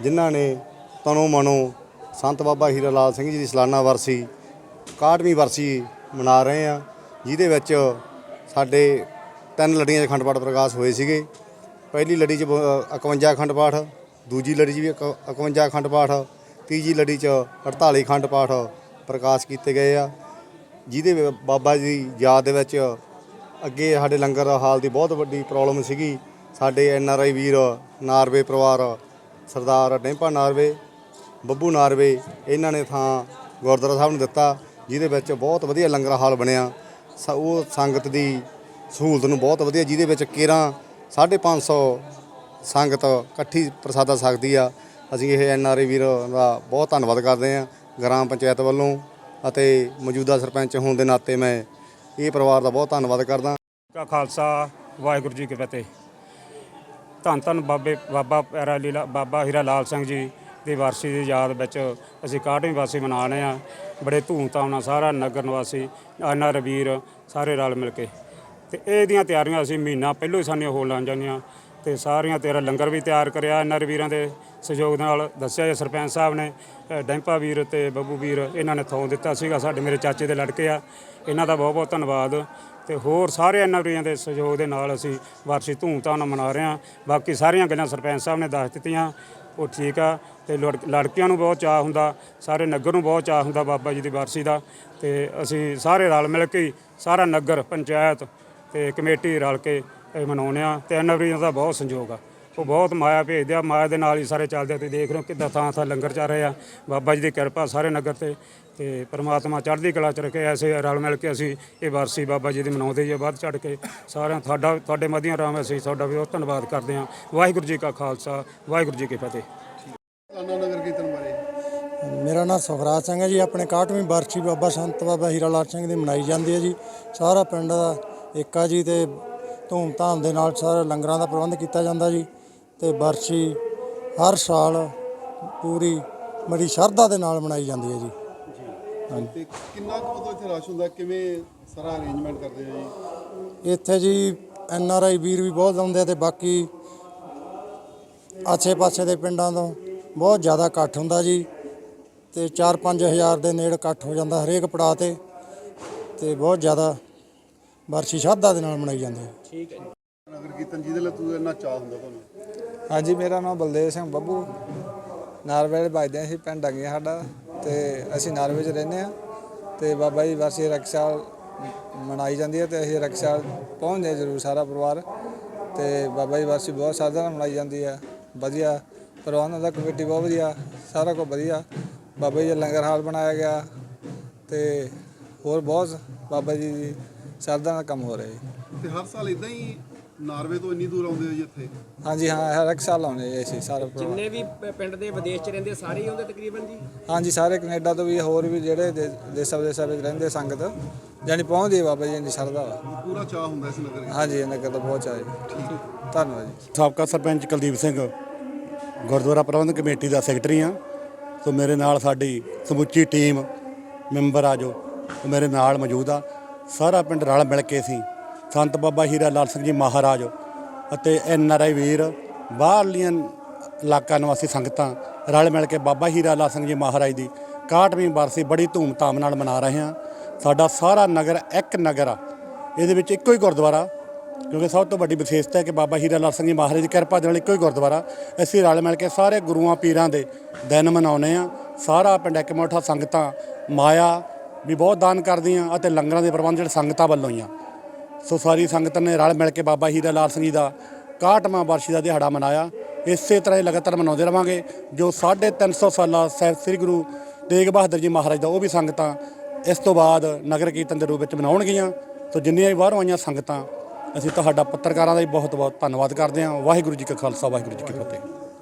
ਜਿਨ੍ਹਾਂ ਨੇ ਤਨੋ ਮਨੋ ਸੰਤ ਬਾਬਾ ਹੀਰਾ ਲਾਲ ਸਿੰਘ ਜੀ ਦੀ ਸਾਲਾਨਾ ਵਰਸੀ 61ਵੀਂ ਵਰਸੀ ਮਨਾ ਰਹੇ ਆ ਜਿਹਦੇ ਵਿੱਚ ਸਾਡੇ ਤਿੰਨ ਲੜੀਆਂ 'ਚ ਅਖੰਡ ਪਾਠ ਪ੍ਰਕਾਸ਼ ਹੋਏ ਸੀਗੇ। ਪਹਿਲੀ ਲੜੀ 'ਚ ਬ- 51 ਅਖੰਡ ਪਾਠ ਦੂਜੀ ਲੜੀ 'ਚ ਵੀ ਇਕ- 51 ਅਖੰਡ ਪਾਠ ਤੀਜੀ ਲੜੀ 'ਚ 48 ਅਖੰਡ ਪਾਠ ਪ੍ਰਕਾਸ਼ ਕੀਤੇ ਗਏ ਆ, ਜਿਹਦੇ ਬਾਬਾ ਜੀ ਦੀ ਯਾਦ ਦੇ ਵਿੱਚ ਅੱਗੇ ਸਾਡੇ ਲੰਗਰ ਹਾਲ ਦੀ ਬਹੁਤ ਵੱਡੀ ਪ੍ਰੋਬਲਮ ਸੀਗੀ। ਸਾਡੇ ਐਨ ਆਰ ਆਈ ਵੀਰ ਨਾਰਵੇ ਪਰਿਵਾਰ ਸਰਦਾਰ ਡੈਂਪਾ ਨਾਰਵੇ, ਬੱਬੂ ਨਾਰਵੇ ਇਹਨਾਂ ਨੇ ਥਾਂ ਗੁਰਦੁਆਰਾ ਸਾਹਿਬ ਨੂੰ ਦਿੱਤਾ, ਜਿਹਦੇ ਵਿੱਚ ਬਹੁਤ ਵਧੀਆ ਲੰਗਰ ਹਾਲ ਬਣਿਆ। ਸ- ਉਹ ਸੰਗਤ ਦੀ ਸਹੂਲਤ ਨੂੰ ਬਹੁਤ ਵਧੀਆ, ਜਿਹਦੇ ਵਿੱਚ ਕੇਰਾਂ 550 ਸੰਗਤ ਇਕੱਠੀ ਪ੍ਰਸਾਦਾ ਸਕਦੀ ਆ। ਅਸੀਂ ਇਹ ਐਨ ਆਰ ਆਈ ਵੀਰ ਦਾ ਬਹੁਤ ਧੰਨਵਾਦ ਕਰਦੇ ਹਾਂ ਗ੍ਰਾਮ ਪੰਚਾਇਤ ਵੱਲੋਂ ਅਤੇ ਮੌਜੂਦਾ ਸਰਪੰਚ ਹੋਣ ਦੇ ਨਾਤੇ ਮੈਂ ਇਹ ਪਰਿਵਾਰ ਦਾ ਬਹੁਤ ਧੰਨਵਾਦ ਕਰਦਾ। ਕਾ ਖਾਲਸਾ, ਵਾਹਿਗੁਰੂ ਜੀ ਕੀ ਫਤਿਹ। ਧੰਨ ਧੰਨ ਬਾਬੇ, ਬਾਬਾ ਪੈਰਾ ਲੀਲਾ, ਬਾਬਾ ਹੀਰਾ ਲਾਲ ਸਿੰਘ ਜੀ ਦੀ ਵਾਰਸ਼ੀ ਦੀ ਯਾਦ ਵਿੱਚ ਅਸੀਂ 61ਵੀਂ ਵਾਸੀ ਮਨਾ ਰਹੇ ਹਾਂ। ਬੜੇ ਧੂਮਧਾਮ ਨਾਲ ਸਾਰਾ ਨਗਰ ਨਿਵਾਸੀ, ਆਨਾ ਰਵੀਰ ਸਾਰੇ ਰਲ ਮਿਲ ਕੇ। ਤੇ ਇਹਦੀਆਂ ਤਿਆਰੀਆਂ ਅਸੀਂ ਮਹੀਨਾ ਪਹਿਲੋਂ ਹੀ ਸਾਨੀਆਂ ਹੋ ਲਾਂ ਜਾਂਦੀਆਂ ਤੇ ਸਾਰੀਆਂ ਤੇਰਾ ਲੰਗਰ ਵੀ ਤਿਆਰ ਕਰਿਆ ਇਹਨਾਂ ਵੀਰਾਂ ਦੇ ਸਹਿਯੋਗ ਨਾਲ। ਦੱਸਿਆ ਜੀ ਸਰਪੰਚ ਸਾਹਿਬ ਨੇ ਡੈਂਪਾ ਵੀਰ ਤੇ ਬੱਬੂ ਵੀਰ ਇਹਨਾਂ ਨੇ ਥੋਂ ਦਿੱਤਾ ਸੀਗਾ, ਸਾਡੇ ਮੇਰੇ ਚਾਚੇ ਦੇ ਲੜਕੇ ਆ। ਇਹਨਾਂ ਦਾ ਬਹੁਤ ਬਹੁਤ ਧੰਨਵਾਦ। ਤੇ ਹੋਰ ਸਾਰੇ ਐਨਆਰਆਈਆਂ ਦੇ ਸਹਿਯੋਗ ਦੇ ਨਾਲ ਅਸੀਂ ਵਾਰਸੀ ਧੂਮਧਾਮ ਨਾਲ ਮਨਾ ਰਹੇ ਹਾਂ। ਬਾਕੀ ਸਾਰੀਆਂ ਗੱਲਾਂ ਸਰਪੰਚ ਸਾਹਿਬ ਨੇ ਦੱਸ ਦਿੱਤੀਆਂ ਉਹ ਠੀਕ ਆ। ਤੇ ਲੜ- ਲੜਕੀਆਂ ਨੂੰ ਬਹੁਤ ਚਾਹ ਹੁੰਦਾ ਸਾਰੇ ਨਗਰ ਨੂੰ ਬਹੁਤ ਚਾਹ ਹੁੰਦਾ ਬਾਬਾ ਜੀ ਦੀ ਵਾਰਸੀ ਦਾ। ਤੇ ਅਸੀਂ ਸਾਰੇ ਰਲ ਮਿਲ ਕੇ ਹੀ, ਸਾਰਾ ਨਗਰ ਪੰਚਾਇਤ ਤੇ ਕਮੇਟੀ ਰਲ ਕੇ ਇਹ ਮਨਾਉਂਦੇ ਆ ਤੇ ਐਨਆਰਆਈਆਂ ਦਾ ਬਹੁਤ ਸੰਯੋਗ ਆ। ਉਹ ਬਹੁਤ ਮਾਇਆ ਭੇਜਦੇ ਆ ਮਾਇਆ ਦੇ ਨਾਲ ਹੀ ਸਾਰੇ ਚੱਲਦੇ ਆ। ਤੇ ਦੇਖ ਰਹੇ ਹੋ ਕਿੱਦਾਂ ਥਾਂ ਥਾਂ ਲੰਗਰ ਚੱਲ ਰਹੇ ਆ। ਬਾਬਾ ਜੀ ਦੀ ਕਿਰਪਾ ਸਾਰੇ ਨਗਰ ਤੇ ਤੇ ਪ੍ਰਮਾਤਮਾ ਚੜ੍ਹਦੀ ਕਲਾ ਚ ਰੱਖੇ ਐਸੇ ਰਲ ਮਿਲ ਕੇ ਅਸੀਂ ਇਹ ਵਾਰਸੀ ਬਾਬਾ ਜੀ ਦੀ ਮਨਾਉਂਦੇ ਜੀ ਵੱਧ ਚੜ੍ਹ ਕੇ ਸਾਰਿਆਂ ਤੁਹਾਡਾ ਤੁਹਾਡੇ ਮਧੀਆਂ ਰਾਮ ਅਸੀਂ ਤੁਹਾਡਾ ਵੀ ਬਹੁਤ ਧੰਨਵਾਦ ਕਰਦੇ ਹਾਂ ਵਾਹਿਗੁਰੂ ਜੀ ਕਾ ਖਾਲਸਾ ਵਾਹਿਗੁਰੂ ਜੀ ਕੀ ਫਤਿਹ। ਸਾਲਾਨਾ ਨਗਰ ਕੀਰਤਨ ਬਾਰੇ। ਮੇਰਾ ਨਾਮ ਸੁਖਰਾਜ ਸਿੰਘ ਹੈ ਜੀ ਆਪਣੇ 61ਵੀਂ ਬਰਸੀ ਬਾਬਾ ਸੰਤ ਬਾਬਾ ਹੀਰਾ ਲਾਲ ਸਿੰਘ ਦੀ ਮਨਾਈ ਜਾਂਦੀ ਹੈ ਜੀ। ਸਾਰਾ ਪਿੰਡ ਦਾ ਏਕਾ ਜੀ ਤੇ ਧੂਮ-ਧਾਮ ਦੇ ਨਾਲ ਸਾਰਾ ਲੰਗਰਾਂ ਦਾ ਪ੍ਰਬੰਧ ਕੀਤਾ ਜਾਂਦਾ ਜੀ। ਤੇ ਬਰਸੀ ਹਰ ਸਾਲ ਪੂਰੀ ਬੜੀ ਸ਼ਰਧਾ ਦੇ ਨਾਲ ਮਨਾਈ ਜਾਂਦੀ ਹੈ ਜੀ। ਤੇ ਕਿੰਨਾ ਕੁ ਉਦੋਂ ਇੱਥੇ ਰਸ਼ ਹੁੰਦਾ? ਕਿਵੇਂ ਸਾਰਾ ਅਰੇਂਜਮੈਂਟ ਕਰਦੇ ਹੋ ਜੀ? ਇੱਥੇ ਜੀ ਐਨ ਆਰ ਆਈ ਵੀਰ ਵੀ ਬਹੁਤ ਆਉਂਦੇ ਆ ਤੇ ਬਾਕੀ ਆਸੇ-ਪਾਸੇ ਦੇ ਪਿੰਡਾਂ ਤੋਂ ਬਹੁਤ ਜ਼ਿਆਦਾ ਇਕੱਠ ਹੁੰਦਾ ਜੀ ਤੇ 4-5 ਹਜ਼ਾਰ ਦੇ ਨੇੜੇ ਇਕੱਠ ਹੋ ਜਾਂਦਾ ਹਰੇਕ ਪੜਾਅ ਤੇ ਤੇ ਬਹੁਤ ਜ਼ਿਆਦਾ ਵਰਸ਼ੀ ਸ਼ਰਧਾ ਦੇ ਨਾਲ ਮਨਾਈ ਜਾਂਦੀ ਹੈ। ਨਗਰ ਕੀਰਤਨ ਜਿਹਦੇ ਲਈ ਤੂੰ ਇੰਨਾ ਚਾਹ ਹੁੰਦਾ ਤੁਹਾਨੂੰ? ਹਾਂਜੀ, ਮੇਰਾ ਨਾਮ ਬਲਦੇਵ ਸਿੰਘ ਬੱਬੂ। ਨਾਰਵੇ ਦੇ ਵੱਜਦੇ ਅਸੀਂ ਪਿੰਡ ਡੰਗੀਆਂ ਸਾਡਾ, ਤੇ ਅਸੀਂ ਨਾਰਵੇ 'ਚ ਰਹਿੰਦੇ ਆ ਤੇ ਬਾਬਾ ਜੀ ਵਰਸੀ ਰਕਸ਼ਾ ਮਨਾਈ ਜਾਂਦੀ ਹੈ, ਤੇ ਅਸੀਂ ਰਕਸ਼ਾ ਪਹੁੰਚਦੇ ਜ਼ਰੂਰ ਸਾਰਾ ਪਰਿਵਾਰ। ਤੇ ਬਾਬਾ ਜੀ ਵਰਸੀ ਬਹੁਤ ਸਾਦਾ ਨਾਲ ਮਨਾਈ ਜਾਂਦੀ ਹੈ। ਵਧੀਆ ਪ੍ਰਬੰਧ ਦਾ ਕਮੇਟੀ ਬਹੁਤ ਵਧੀਆ, ਸਾਰਾ ਕੁਝ ਵਧੀਆ। ਬਾਬਾ ਜੀ ਦਾ ਲੰਗਰ ਹਾਲ ਬਣਾਇਆ ਗਿਆ, ਤੇ ਹੋਰ ਬਹੁਤ ਬਾਬਾ ਜੀ ਦੀ ਸ਼ਰਧਾ ਦਾ ਕੰਮ ਹੋ ਰਿਹਾ ਜੀ। ਤੇ ਹਰ ਸਾਲ ਇਦਾਂ ਹੀ ਨਾਰਵੇ ਤੋਂ ਇੰਨੀ ਦੂਰ ਆਉਂਦੇ ਹੋ ਜੀ ਇੱਥੇ? ਹਾਂਜੀ ਹਾਂ ਹਰ ਇੱਕ ਸਾਲ ਆਉਂਦੇ ਜੀ ਅਸੀਂ ਸਾਰੇ ਪਰਿਵਾਰ ਜਿੰਨੇ ਵੀ ਪ- ਪਿੰਡ ਦੇ ਵਿਦੇਸ਼ 'ਚ ਰਹਿੰਦੇ ਸਾਰੇ ਹੀ ਆਉਂਦੇ ਤਕਰੀਬਨ ਜੀ? ਹਾਂਜੀ ਸਾਰੇ ਕੈਨੇਡਾ ਤੋਂ ਵੀ ਹੋਰ ਵੀ ਜਿਹੜੇ ਦੇ- ਦੇਸਾਂ ਵਿਦੇਸਾਂ ਵਿੱਚ ਰਹਿੰਦੇ ਸੰਗਤ ਜਾਨੀ ਪਹੁੰਚਦੀ ਹੈ ਬਾਬਾ ਜੀ ਦੀ ਸ਼ਰਧਾ ਵਾ। ਪੂਰਾ ਚਾਹ ਹੁੰਦਾ ਇਸ ਨਗਰ ਕੀਰਤਨ ਹਾਂਜੀ ਇਹਨਾਂ ਦਾ ਬਹੁਤ ਚਾਹੀ ਧੰਨਵਾਦ ਜੀ। ਸਾਬਕਾ ਸਰਪੰਚ ਕੁਲਦੀਪ ਸਿੰਘ ਗੁਰਦੁਆਰਾ ਪ੍ਰਬੰਧਕ ਕਮੇਟੀ ਦਾ ਸੈਕਟਰੀ ਆ। ਸੋ ਮੇਰੇ ਨਾਲ ਸਾਡੀ ਸਮੁੱਚੀ ਟੀਮ ਮੈਂਬਰ ਆ ਜੋ ਉਹ ਮੇਰੇ ਨਾਲ ਮੌਜੂਦ ਆ। ਸਾਰਾ ਪਿੰਡ ਰਲ ਮਿਲ ਕੇ ਸੀ ਸੰਤ ਬਾਬਾ ਹੀਰਾ ਲਾਲ ਸਿੰਘ ਜੀ ਮਹਾਰਾਜ ਅਤੇ ਐਨ ਆਰ ਆਈ ਵੀਰ, ਬਾਹਰਲੀਆਂ ਇਲਾਕਾ ਨਿਵਾਸੀ ਸੰਗਤਾਂ ਰਲ ਮਿਲ ਕੇ ਬਾਬਾ ਹੀਰਾ ਲਾਲ ਸਿੰਘ ਜੀ ਮਹਾਰਾਜ ਦੀ 61ਵੀਂ ਬਰਸੀ ਬੜੀ ਧੂਮ-ਧਾਮ ਨਾਲ ਮਨਾ ਰਹੇ ਹਾਂ। ਸਾਡਾ ਸਾਰਾ ਨਗਰ ਇੱਕ ਨਗਰ ਆ। ਇਹਦੇ ਵਿੱਚ ਇੱਕੋ ਹੀ ਗੁਰਦੁਆਰਾ, ਕਿਉਂਕਿ ਸਭ ਤੋਂ ਵੱਡੀ ਵਿਸ਼ੇਸ਼ਤਾ ਹੈ ਕਿ ਬਾਬਾ ਹੀਰਾ ਲਾਲ ਸਿੰਘ ਜੀ ਮਹਾਰਾਜ ਦੀ ਕਿਰਪਾ ਦੇ ਨਾਲ ਇੱਕੋ ਹੀ ਗੁਰਦੁਆਰਾ। ਅਸੀਂ ਰਲ ਮਿਲ ਕੇ ਸਾਰੇ ਗੁਰੂਆਂ ਪੀਰਾਂ ਦੇ ਦਿਨ ਮਨਾਉਂਦੇ ਆ ਸਾਰਾ ਪਿੰਡ ਇੱਕ ਮੋਠਾ ਸੰਗਤਾਂ, ਮਾਇਆ ਵੀ ਬਹੁਤ ਦਾਨ ਕਰਦੀਆਂ ਅਤੇ ਲੰਗਰਾਂ ਦੇ ਪ੍ਰਬੰਧ ਜਿਹੜੇ ਸੰਗਤਾਂ ਵੱਲੋਂ ਹੀ ਆ। ਸੋ ਸਾਰੀ ਸੰਗਤ ਨੇ ਰਲ ਮਿਲ ਕੇ ਬਾਬਾ ਹੀਰਾ ਲਾਲ ਸਿੰਘ ਜੀ ਦਾ 61ਵਾਂ ਵਰਸ਼ੀ ਦਾ ਦਿਹਾੜਾ ਮਨਾਇਆ। ਇਸੇ ਤਰ੍ਹਾਂ ਹੀ ਲਗਾਤਾਰ ਮਨਾਉਂਦੇ ਰਵਾਂਗੇ, ਜੋ 350 ਸਾਲਾ ਸਾਹਿਬ ਸ੍ਰੀ ਗੁਰੂ ਤੇਗ ਬਹਾਦਰ ਜੀ ਮਹਾਰਾਜ ਦਾ ਉਹ ਵੀ ਸੰਗਤਾਂ ਇਸ ਤੋਂ ਬਾਅਦ ਨਗਰ ਕੀਰਤਨ ਦੇ ਰੂਪ ਵਿੱਚ ਮਨਾਉਣਗੀਆਂ। ਸੋ ਜਿੰਨੀਆਂ ਵੀ ਬਾਹਰੋਂ ਆਈਆਂ ਸੰਗਤਾਂ, ਅਸੀਂ ਤੁਹਾਡਾ ਪੱਤਰਕਾਰਾਂ ਦਾ ਬਹੁਤ ਬਹੁਤ ਧੰਨਵਾਦ ਕਰਦੇ ਹਾਂ। ਵਾਹਿਗੁਰੂ ਜੀ ਕਾ ਖਾਲਸਾ, ਵਾਹਿਗੁਰੂ ਜੀ ਕੀ ਫਤਿਹ।